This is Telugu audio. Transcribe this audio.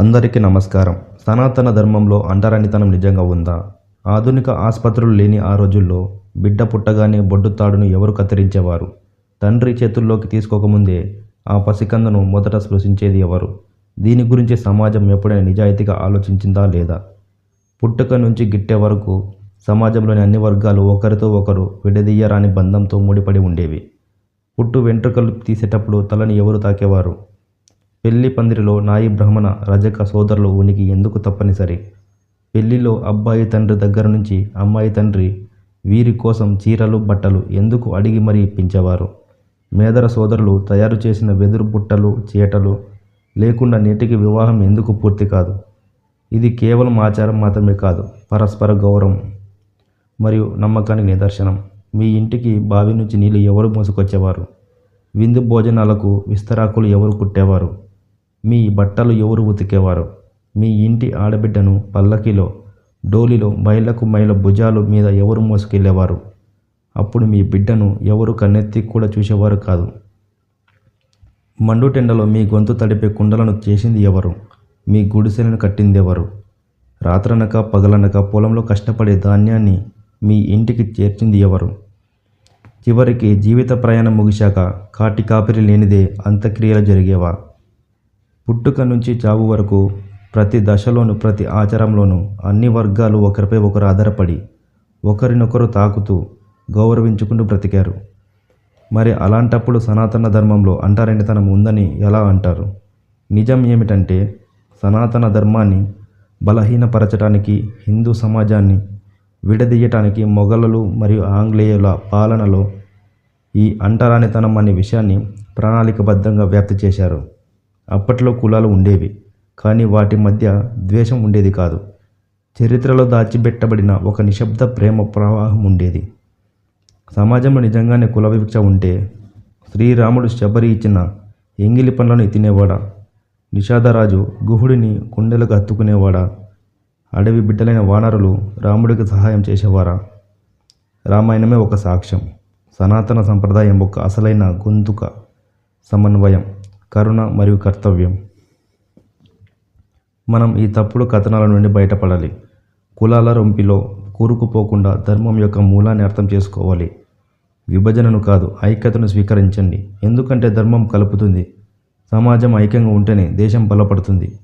అందరికీ నమస్కారం. సనాతన ధర్మంలో అంటరానితనం నిజంగా ఉందా? ఆధునిక ఆసుపత్రులు లేని ఆ రోజుల్లో బిడ్డ పుట్టగానే బొడ్డు తాడును ఎవరు కత్తిరించేవారు? తండ్రి చేతుల్లోకి తీసుకోకముందే ఆ పసికందను మొదట స్పృశించేది ఎవరు? దీని గురించి సమాజం ఎప్పుడైనా నిజాయితీగా ఆలోచించిందా లేదా? పుట్టుక నుంచి గిట్టే వరకు సమాజంలోని అన్ని వర్గాలు ఒకరితో ఒకరు విడదీయరాని బంధంతో ముడిపడి ఉండేవి. పుట్టు వెంట్రుకలు తీసేటప్పుడు తలని ఎవరు తాకేవారు? పెళ్ళి పందిరిలో నాయి బ్రహ్మణ రజక సోదరులు ఉనికి ఎందుకు తప్పనిసరి? పెళ్ళిలో అబ్బాయి తండ్రి దగ్గర నుంచి అమ్మాయి తండ్రి వీరి కోసం చీరలు బట్టలు ఎందుకు అడిగి మరీ ఇప్పించేవారు మేదర సోదరులు తయారు చేసిన వెదురు బుట్టలు చీటలు లేకుండా నేటికి వివాహం ఎందుకు పూర్తి కాదు? ఇది కేవలం ఆచారం మాత్రమే కాదు పరస్పర గౌరవం మరియు నమ్మకానికి నిదర్శనం. మీ ఇంటికి బావి నుంచి నీళ్ళు ఎవరు మోసుకొచ్చేవారు? విందు భోజనాలకు విస్తరాకులు ఎవరు కుట్టేవారు? మీ బట్టలు ఎవరు ఉతికేవారు? మీ ఇంటి ఆడబిడ్డను పల్లకిలో డోలిలో మైళ్ళకు మైల భుజాలు మీద ఎవరు మోసుకెళ్ళేవారు అప్పుడు మీ బిడ్డను ఎవరు కన్నెత్తి కూడా చూసేవారు కాదు. మండుటెండలో మీ గొంతు తడిపే కుండలను చేసింది ఎవరు? మీ గుడిసెలను కట్టింది ఎవరు రాత్రనక పగలనక పొలంలో కష్టపడే ధాన్యాన్ని మీ ఇంటికి చేర్చింది ఎవరు? చివరికి జీవిత ప్రయాణం ముగిశాక కాటి కాపిరి లేనిదే అంత్యక్రియలు జరిగేవా? పుట్టుక నుంచి చావు వరకు ప్రతి దశలోను ప్రతి ఆచారంలోనూ అన్ని వర్గాలు ఒకరిపై ఒకరు ఆధారపడి ఒకరినొకరు తాకుతూ గౌరవించుకుంటూ బ్రతికారు. మరి అలాంటప్పుడు సనాతన ధర్మంలో అంటారెంటితనం ఉందని ఎలా అంటారు? నిజం ఏమిటంటే సనాతన ధర్మాన్ని బలహీనపరచడానికి హిందూ సమాజాన్ని విడదీయటానికి మొఘలలు మరియు ఆంగ్లేయుల పాలనలో ఈ అంటరానితనం అనే విషయాన్ని ప్రణాళికబద్ధంగా వ్యాప్తి చేశారు. అప్పట్లో కులాలు ఉండేవి కానీ వాటి మధ్య ద్వేషం ఉండేది కాదు. చరిత్రలో దాచిపెట్టబడిన ఒక నిశ్శబ్ద ప్రేమ ప్రవాహం ఉండేది. సమాజంలో నిజంగానే కుల వివక్ష ఉంటే శ్రీరాముడు శబరి ఇచ్చిన ఎంగిలి పండ్లను తినేవాడా నిషాదరాజు గుహుడిని కుండెలకు హత్తుకునేవాడా అడవి బిడ్డలైన వానరులు రాముడికి సహాయం చేసేవారా. రామాయణమే ఒక సాక్ష్యం సనాతన సంప్రదాయం ఒక అసలైన గొంతుక సమన్వయం. కరుణ మరియు కర్తవ్యం. మనం ఈ తప్పుడు కథనాల నుండి బయటపడాలి. కులాల రొంపిలో కూరుకుపోకుండా ధర్మం యొక్క మూలాన్ని అర్థం చేసుకోవాలి. విభజనను కాదు ఐక్యతను స్వీకరించండి. ఎందుకంటే ధర్మం కలుపుతుంది. సమాజం ఐక్యంగా ఉంటేనే దేశం బలపడుతుంది.